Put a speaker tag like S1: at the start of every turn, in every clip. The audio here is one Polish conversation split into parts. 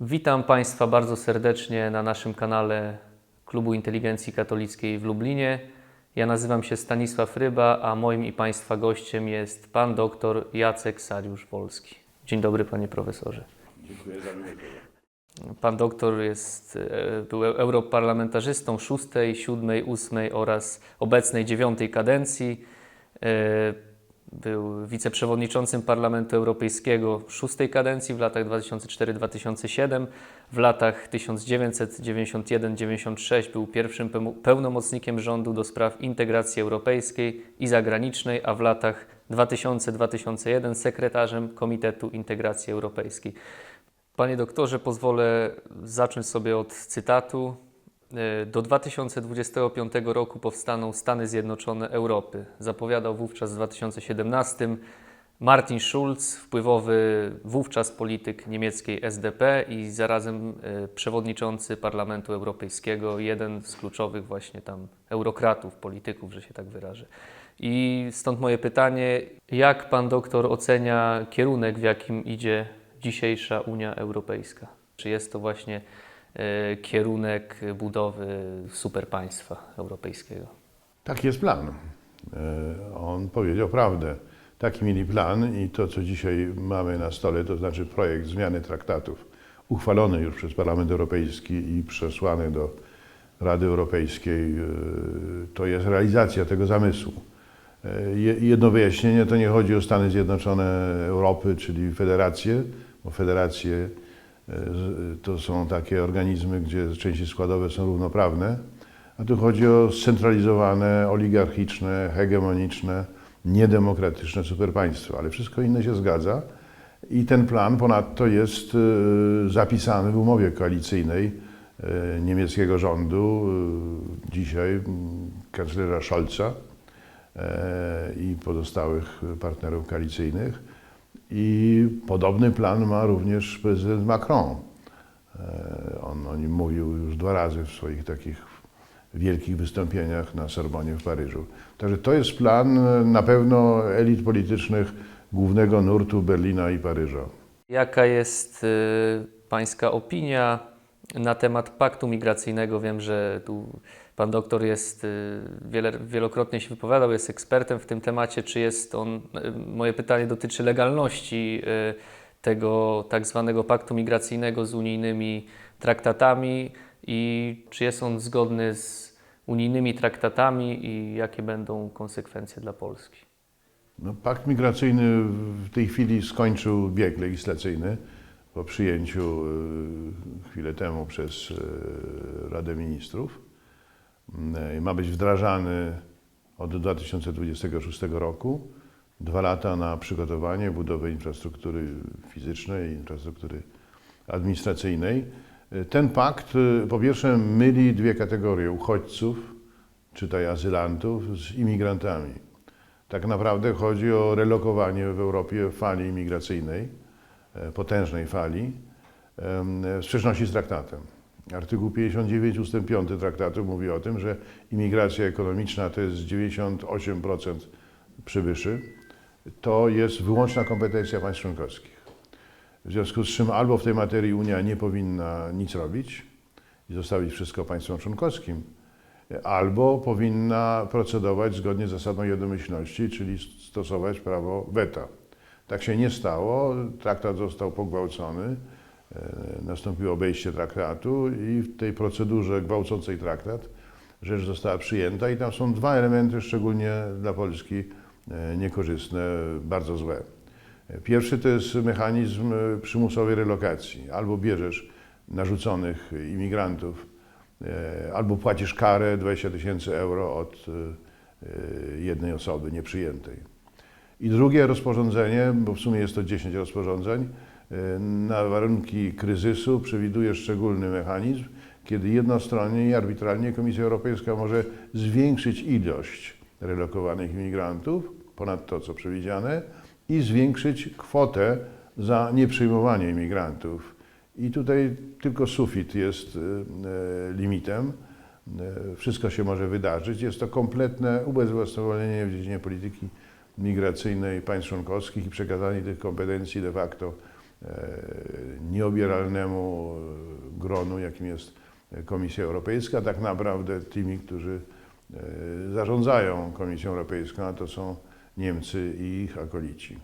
S1: Witam Państwa bardzo serdecznie na naszym kanale Klubu Inteligencji Katolickiej w Lublinie. Ja nazywam się Stanisław Ryba, a moim i Państwa gościem jest pan dr Jacek Sariusz-Wolski. Dzień dobry, panie profesorze.
S2: Dziękuję za miłe.
S1: Pan doktor jest, e, był europarlamentarzystą szóstej, siódmej, ósmej oraz obecnej dziewiątej kadencji. Był wiceprzewodniczącym Parlamentu Europejskiego szóstej kadencji w latach 2004-2007. W latach 1991-96 był pierwszym pełno- pełnomocnikiem rządu do spraw integracji europejskiej i zagranicznej, a w latach 2000-2001 sekretarzem Komitetu Integracji Europejskiej. Panie doktorze, pozwolę zacząć sobie od cytatu. E, Do 2025 roku powstaną Stany Zjednoczone Europy. Zapowiadał wówczas w 2017 Martin Schulz, wpływowy wówczas polityk niemieckiej SDP i zarazem e, przewodniczący Parlamentu Europejskiego, jeden z kluczowych właśnie tam eurokratów, polityków, że się tak wyrażę. I stąd moje pytanie, jak pan doktor ocenia kierunek, w jakim idzie dzisiejsza Unia Europejska? Czy jest to właśnie kierunek budowy superpaństwa europejskiego?
S2: Taki jest plan. E, On powiedział prawdę. Taki mieli plan i to, co dzisiaj mamy na stole, to znaczy projekt zmiany traktatów, uchwalony już przez Parlament Europejski i przesłany do Rady Europejskiej, e, to jest realizacja tego zamysłu. E, je- Jedno wyjaśnienie, to nie chodzi o Stany Zjednoczone Europy, czyli federacje, bo federacje e, to są takie organizmy, gdzie części składowe są równoprawne, a tu chodzi o scentralizowane, oligarchiczne, hegemoniczne, niedemokratyczne superpaństwo, ale wszystko inne się zgadza. I ten plan ponadto jest e, zapisany w umowie koalicyjnej e, niemieckiego rządu, e, dzisiaj m, kanclerza Scholza e, i pozostałych partnerów koalicyjnych. I podobny plan ma również prezydent Macron. E, On o nim mówił już dwa razy w swoich takich wielkich wystąpieniach na Sorbonie w Paryżu. Także to jest plan e, na pewno elit politycznych głównego nurtu Berlina i Paryża.
S1: Jaka jest y, Pańska opinia na temat paktu migracyjnego? Wiem, że tu Pan doktor jest, y, wiele, wielokrotnie się wypowiadał, jest ekspertem w tym temacie. Czy jest on, y, moje pytanie dotyczy legalności y, tego tak zwanego paktu migracyjnego z unijnymi traktatami i czy jest on zgodny z unijnymi traktatami i jakie będą konsekwencje dla Polski?
S2: No, pakt migracyjny w tej chwili skończył bieg legislacyjny po przyjęciu e, chwilę temu przez e, Radę Ministrów. E, Ma być wdrażany od 2026 roku. Dwa lata na przygotowanie, budowę infrastruktury fizycznej, infrastruktury administracyjnej. Ten pakt po pierwsze myli dwie kategorie uchodźców, czytaj azylantów, z imigrantami. Tak naprawdę chodzi o relokowanie w Europie fali imigracyjnej, potężnej fali, w sprzeczności z traktatem. Artykuł 59 ust. 5 traktatu mówi o tym, że imigracja ekonomiczna to jest 98% przybyszy. To jest wyłączna kompetencja państw członkowskich. W związku z czym albo w tej materii Unia nie powinna nic robić i zostawić wszystko państwom członkowskim, albo powinna procedować zgodnie z zasadą jednomyślności, czyli stosować prawo weta. Tak się nie stało, traktat został pogwałcony, e, nastąpiło obejście traktatu i w tej procedurze gwałcącej traktat rzecz została przyjęta i tam są dwa elementy szczególnie dla Polski e, niekorzystne, bardzo złe. Pierwszy to jest mechanizm e, przymusowej relokacji. Albo bierzesz narzuconych imigrantów, albo płacisz karę 20 tysięcy euro od jednej osoby nieprzyjętej. I drugie rozporządzenie, bo w sumie jest to 10 rozporządzeń, e, na warunki kryzysu przewiduje szczególny mechanizm, kiedy jednostronnie i arbitralnie Komisja Europejska może zwiększyć ilość relokowanych imigrantów ponad to, co przewidziane, i zwiększyć kwotę za nieprzyjmowanie imigrantów. I tutaj tylko sufit jest e, e, limitem. Wszystko się może wydarzyć. Jest to kompletne ubezwłasnowolnienie w dziedzinie polityki migracyjnej państw członkowskich i przekazanie tych kompetencji de facto e, nieobieralnemu e, gronu, jakim jest Komisja Europejska, tak naprawdę tymi, którzy e, zarządzają Komisją Europejską, a to są Niemcy i ich akolici.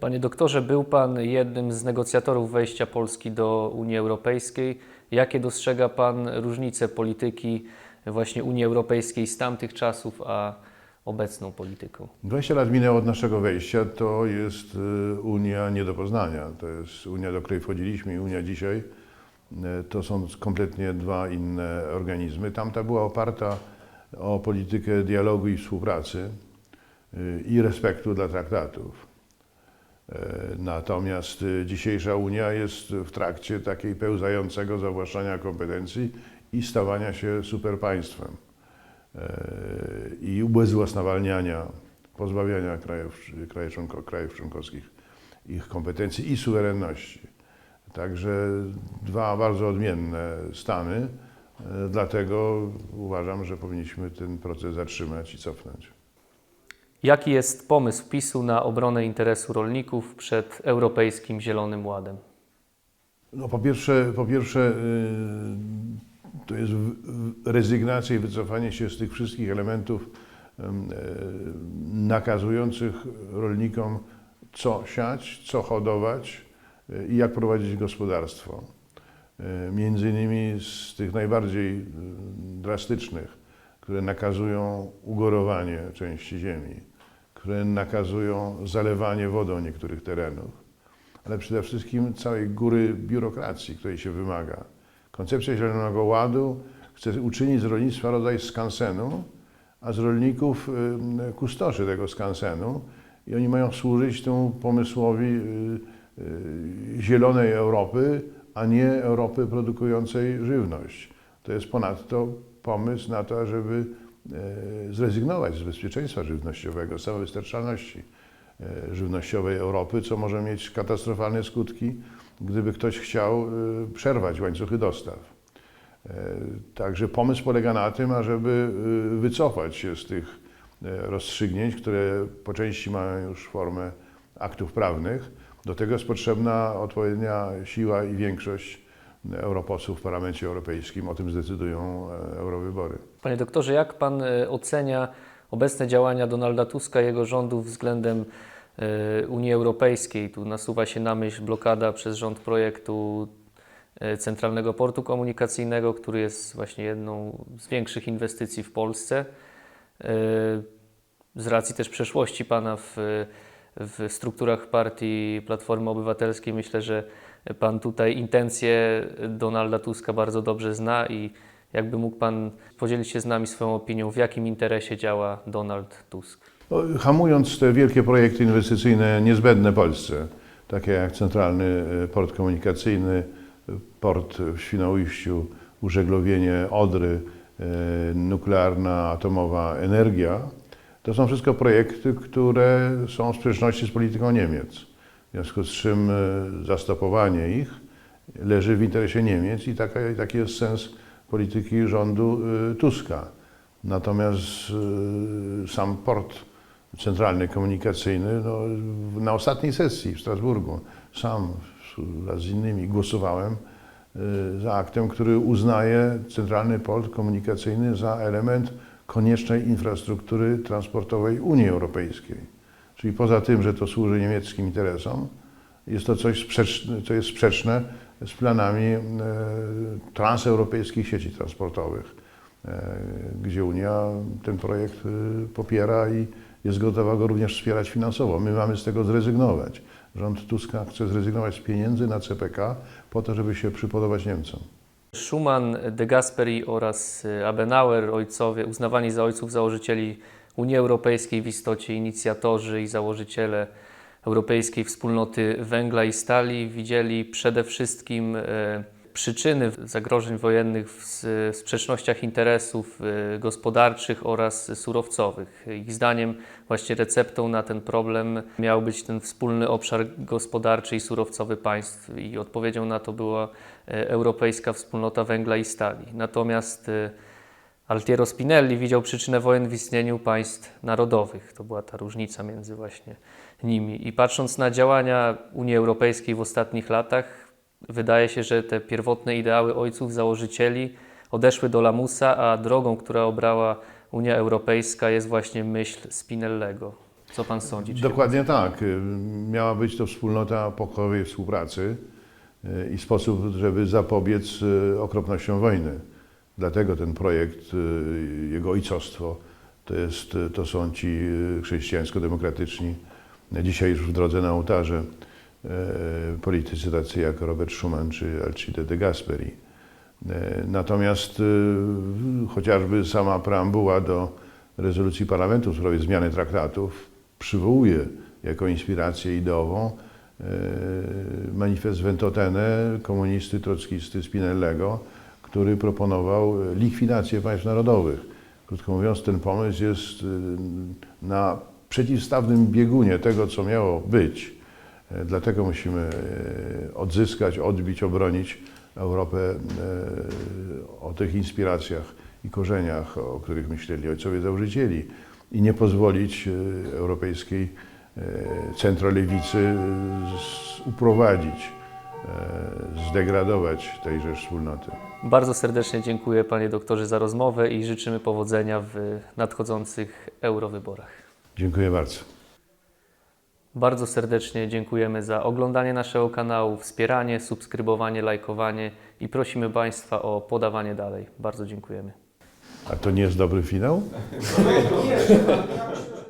S1: Panie doktorze, był Pan jednym z negocjatorów wejścia Polski do Unii Europejskiej. Jakie dostrzega Pan różnice polityki właśnie Unii Europejskiej z tamtych czasów, a obecną polityką?
S2: 20 lat minęło od naszego wejścia, to jest e, Unia nie do poznania. To jest Unia, do której wchodziliśmy i Unia dzisiaj. E, To są kompletnie dwa inne organizmy. Tamta była oparta o politykę dialogu i współpracy e, i respektu dla traktatów. Natomiast dzisiejsza Unia jest w trakcie takiej pełzającego zawłaszczania kompetencji i stawania się superpaństwem i ubezwłasnowalniania, pozbawiania krajów, krajów, członko, krajów członkowskich ich kompetencji i suwerenności. Także dwa bardzo odmienne stany, e, dlatego uważam, że powinniśmy ten proces zatrzymać i cofnąć.
S1: Jaki jest pomysł PiSu na obronę interesu rolników przed Europejskim Zielonym Ładem?
S2: No po pierwsze, po pierwsze y, to jest rezygnacja i wycofanie się z tych wszystkich elementów em, e, nakazujących rolnikom, co siać, co hodować y, i jak prowadzić gospodarstwo. Y, Między innymi z tych najbardziej drastycznych, które nakazują ugorowanie części ziemi, które nakazują zalewanie wodą niektórych terenów ale przede wszystkim całej góry biurokracji, której się wymaga. Koncepcja Zielonego Ładu chce uczynić z rolnictwa rodzaj skansenu, a z rolników y, kustoszy tego skansenu i oni mają służyć temu pomysłowi y, y, zielonej Europy, a nie Europy produkującej żywność. To jest ponadto pomysł na to, żeby zrezygnować z bezpieczeństwa żywnościowego, z samowystarczalności żywnościowej Europy, co może mieć katastrofalne skutki, gdyby ktoś chciał e, przerwać łańcuchy dostaw. E, Także pomysł polega na tym, ażeby e, wycofać się z tych e, rozstrzygnięć, które po części mają już formę aktów prawnych. Do tego jest potrzebna odpowiednia siła i większość europosłów w Parlamencie Europejskim. O tym zdecydują e, eurowybory.
S1: Panie doktorze, jak Pan ocenia obecne działania Donalda Tuska i jego rządu względem Unii Europejskiej? Tu nasuwa się na myśl blokada przez rząd projektu e, Centralnego Portu Komunikacyjnego, który jest właśnie jedną z większych inwestycji w Polsce. E, Z racji też przeszłości Pana w, w strukturach partii Platformy Obywatelskiej myślę, że Pan tutaj intencje Donalda Tuska bardzo dobrze zna i jakby mógł Pan podzielić się z nami swoją opinią, w jakim interesie działa Donald Tusk?
S2: No, Hamując te wielkie projekty inwestycyjne niezbędne Polsce, takie jak Centralny e, Port Komunikacyjny, e, port w Świnoujściu, użeglowienie Odry, e, nuklearna, atomowa energia, to są wszystko projekty, które są w sprzeczności z polityką Niemiec. W związku z czym zastopowanie ich leży w interesie Niemiec i taki jest sens polityki rządu Tuska. Natomiast sam port centralny komunikacyjny, no, na ostatniej sesji w Strasburgu sam wraz z innymi głosowałem e, za aktem, który uznaje centralny port komunikacyjny za element koniecznej infrastruktury transportowej Unii Europejskiej. Czyli poza tym, że to służy niemieckim interesom, jest to coś, sprzeczne, co jest sprzeczne z planami e, transeuropejskich sieci transportowych, e, gdzie Unia ten projekt popiera i jest gotowa go również wspierać finansowo. My mamy z tego zrezygnować. Rząd Tuska chce zrezygnować z pieniędzy na CPK po to, żeby się przypodobać Niemcom.
S1: Schuman, de Gasperi oraz y, Adenauer, ojcowie, uznawani za ojców założycieli Unii Europejskiej, w istocie inicjatorzy i założyciele Europejskiej Wspólnoty Węgla i Stali, widzieli przede wszystkim e, przyczyny zagrożeń wojennych w sprzecznościach interesów e, gospodarczych oraz surowcowych. Ich zdaniem właśnie receptą na ten problem miał być ten wspólny obszar gospodarczy i surowcowy państw i odpowiedzią na to była e, Europejska Wspólnota Węgla i Stali. Natomiast e, Altiero Spinelli widział przyczynę wojen w istnieniu państw narodowych. To była ta różnica między właśnie nimi. I patrząc na działania Unii Europejskiej w ostatnich latach, wydaje się, że te pierwotne ideały ojców założycieli odeszły do lamusa, a drogą, która obrała Unia Europejska jest właśnie myśl Spinellego. Co pan sądzi?
S2: Dokładnie tak. Miała być to wspólnota pokojowej współpracy y, i sposób, żeby zapobiec y, okropnościom wojny. Dlatego ten projekt, y, jego ojcostwo, to, jest, to są ci chrześcijańsko-demokratyczni, dzisiaj już w drodze na ołtarze, politycy tacy jak Robert Schuman czy Alcide de Gasperi. Y, Natomiast y, chociażby sama preambuła do rezolucji parlamentu w sprawie zmiany traktatów przywołuje jako inspirację ideową e, manifest Ventotene komunisty, trockisty Spinellego, który proponował likwidację państw narodowych. Krótko mówiąc, ten pomysł jest e, na przeciwstawnym biegunie tego, co miało być. E, Dlatego musimy e, odzyskać, odbić, obronić Europę e, o tych inspiracjach i korzeniach, o których myśleli ojcowie założycieli i nie pozwolić europejskiej centrolewicy uprowadzić, zdegradować tejże wspólnoty.
S1: Bardzo serdecznie dziękuję panie doktorze za rozmowę i życzymy powodzenia w nadchodzących eurowyborach.
S2: Dziękuję bardzo.
S1: Bardzo serdecznie dziękujemy za oglądanie naszego kanału, wspieranie, subskrybowanie, lajkowanie i prosimy Państwa o podawanie dalej. Bardzo dziękujemy.
S2: A to nie jest dobry finał?
S3: Nie,